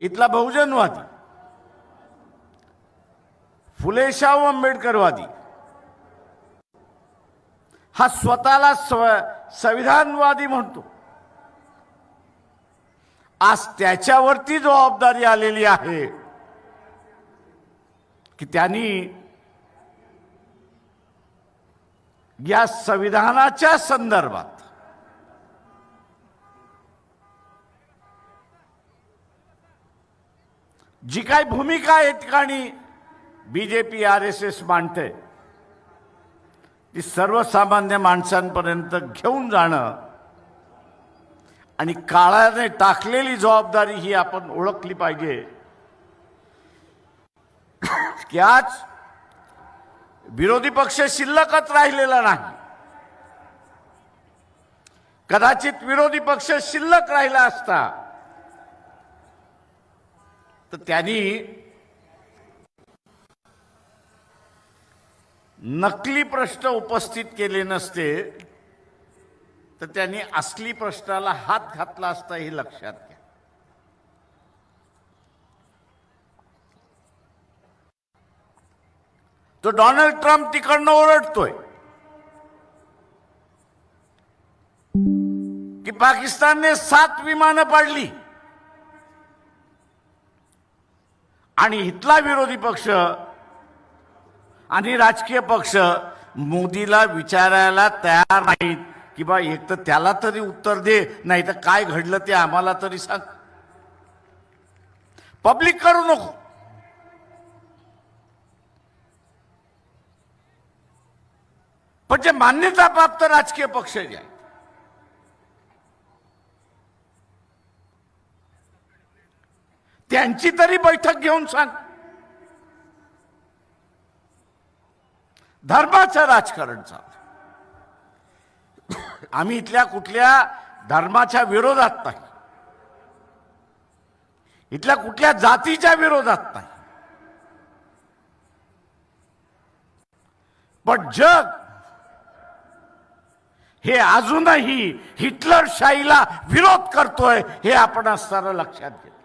इथला बहुजनवादी फुलेशाहू आंबेडकरवादी हा स्वतःला स्व- संविधानवादी म्हणतो. आज त्याच्यावरती जबाबदारी आलेली आहे की त्यांनी या संविधानाच्या संदर्भात जी काय भूमिका या ठिकाणी बीजेपी आर एस एस मांडते ती सर्वसामान्य माणसांपर्यंत घेऊन जाणं आणि काळाने टाकलेली जबाबदारी ही आपण ओळखली पाहिजे. की आज विरोधी पक्ष शिल्लकच राहिलेला नाही. कदाचित विरोधी पक्ष शिल्लक राहिला असता तर त्यांनी नकली प्रश्न उपस्थित केले नसते तर त्यांनी असली प्रश्नाला हात घातला असता हे लक्षात घ्या. तो डोनाल्ड ट्रम्प तिकडनं ओरडतोय की पाकिस्तानने सात विमानं पाडली. आणि इथला विरोधी पक्ष आणि राजकीय पक्ष मोदीला विचारायला तयार नाहीत की बा एक तर त्याला तरी उत्तर दे नाही तर काय घडलं ते आम्हाला तरी सांग. पब्लिक करू नको. पण जे मान्यता प्राप्त राजकीय पक्ष जे आहे त्यांची तरी बैठक घेऊन सांग. धर्माचं राजकारण चालू. आम्ही इथल्या कुठल्या धर्माच्या विरोधात नाही. इथल्या कुठल्या जातीच्या विरोधात नाही. पण जग हे अजूनही हिटलरशाहीला विरोध करतोय हे आपण असताना लक्षात घेतो